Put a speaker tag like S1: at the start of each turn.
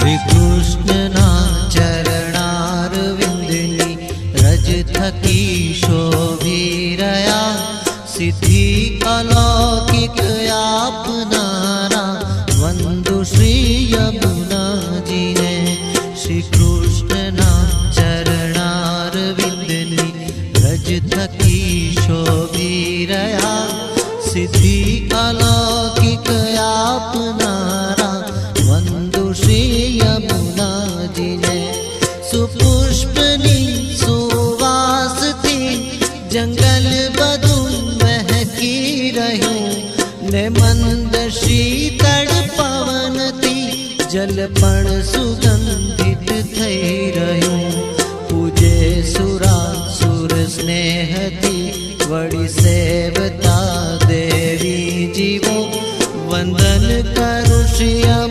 S1: श्री कृष्ण चरणार विंदिनी रज थकी शोभीरया सिद्धि अलौकिकया पुनारा वन्दु श्री यमुना जिने श्रीकृष्णना चरणारविन्दिनि रज थकी शोभीरया सिद्धि अलौ जी सुपुष्पनी सुवासती, जंगल बदू महकी रहूँ। ने मंद शीतल पवन थी जलपण सुगंधित थी रहूँ। पूजे सुरा, सुर स्नेह थी वड़ी सेवता देवी जीवो। वंदन करुषिया